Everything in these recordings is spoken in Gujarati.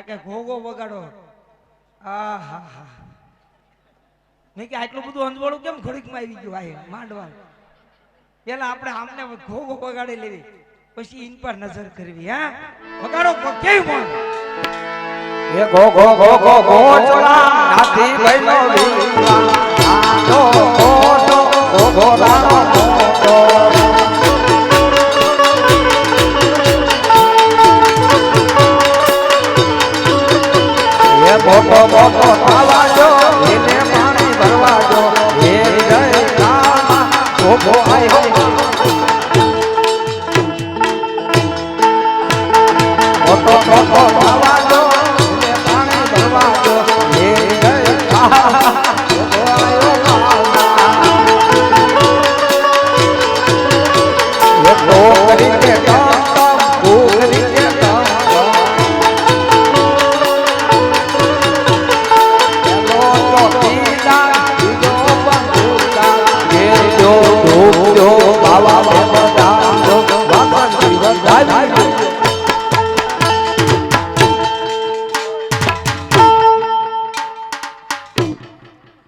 આ કે ઘોઘો વગાડો આ હા હા મેં કે આટલું બધું અંજવાળું કેમ ઘડીકમાં આવી ગયું આ માંડવા પેલા આપણે આમને ઘોઘો વગાડી લેવી પછી ઇન પર નજર કરવી હા વગાડો કેવી પણ એ ઘો ઘો ઘો ઘો ઘો ચોલા નાથી બહેનો વિવાહ. ઘો ઘો ઘો ગો મોટો મોટો થવા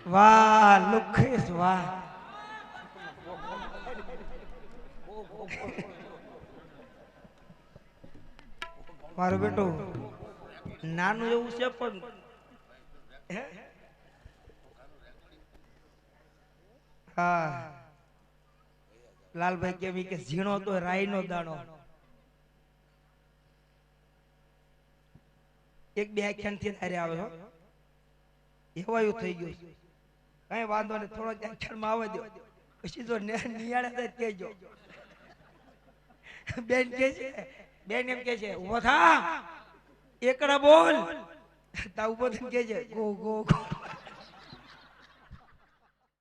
વાહ લુખેશ વાહ મારો બેટો નાનું એવું છે પણ હે? લાલભાઈ કેવી કે ઝીણો તો રાઈનો દાણો. એક બે આખ્યાનથી ધારે આવે હો. એવાયું થઈ ગયું કઈ વાંધો નહીં, થોડોક આખ્યાનમાં આવે દો પછી જો નિયાળે થાય તો બેન કે છે, બેન એમ કે છે, ઊભો થા. એકડા બોલ. તા ઊભો થઈને કે છે, ગો ગો ગો.